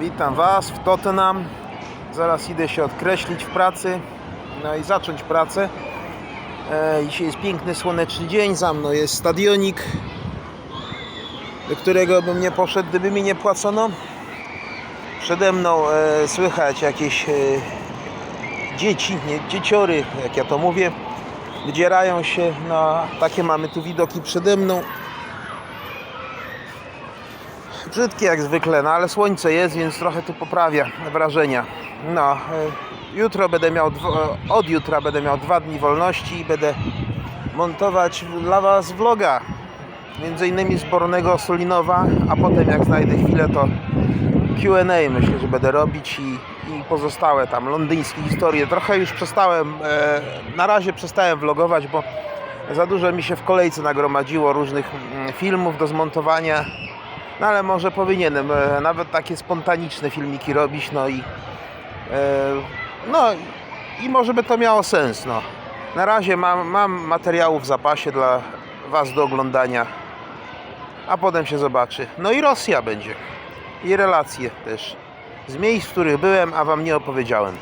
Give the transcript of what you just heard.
Witam Was w Tottenham. Zaraz idę się odkreślić w pracy, no i zacząć pracę. E, dzisiaj jest piękny, słoneczny dzień. Za mną jest stadionik, do którego bym nie poszedł, gdyby mi nie płacono. Przede mną e, słychać jakieś e, dzieci, nie, dzieciory, jak ja to mówię, wydzierają się na takie mamy tu widoki przede mną. Brzydkie jak zwykle, no ale słońce jest, więc trochę tu poprawia wrażenia. No, e, jutro będę miał, dwo- od jutra będę miał dwa dni wolności i będę montować dla Was vloga. Między innymi z Bornego Solinowa, a potem jak znajdę chwilę to Q&A myślę, że będę robić i, i pozostałe tam londyńskie historie. Trochę już przestałem, e, na razie przestałem vlogować, bo za dużo mi się w kolejce nagromadziło różnych mm, filmów do zmontowania. No ale może powinienem e, nawet takie spontaniczne filmiki robić, no i e, no i może by to miało sens, no. Na razie mam, mam w zapasie dla Was do oglądania, a potem się zobaczy. No i Rosja będzie. I relacje też z miejsc, w których byłem, a Wam nie opowiedziałem.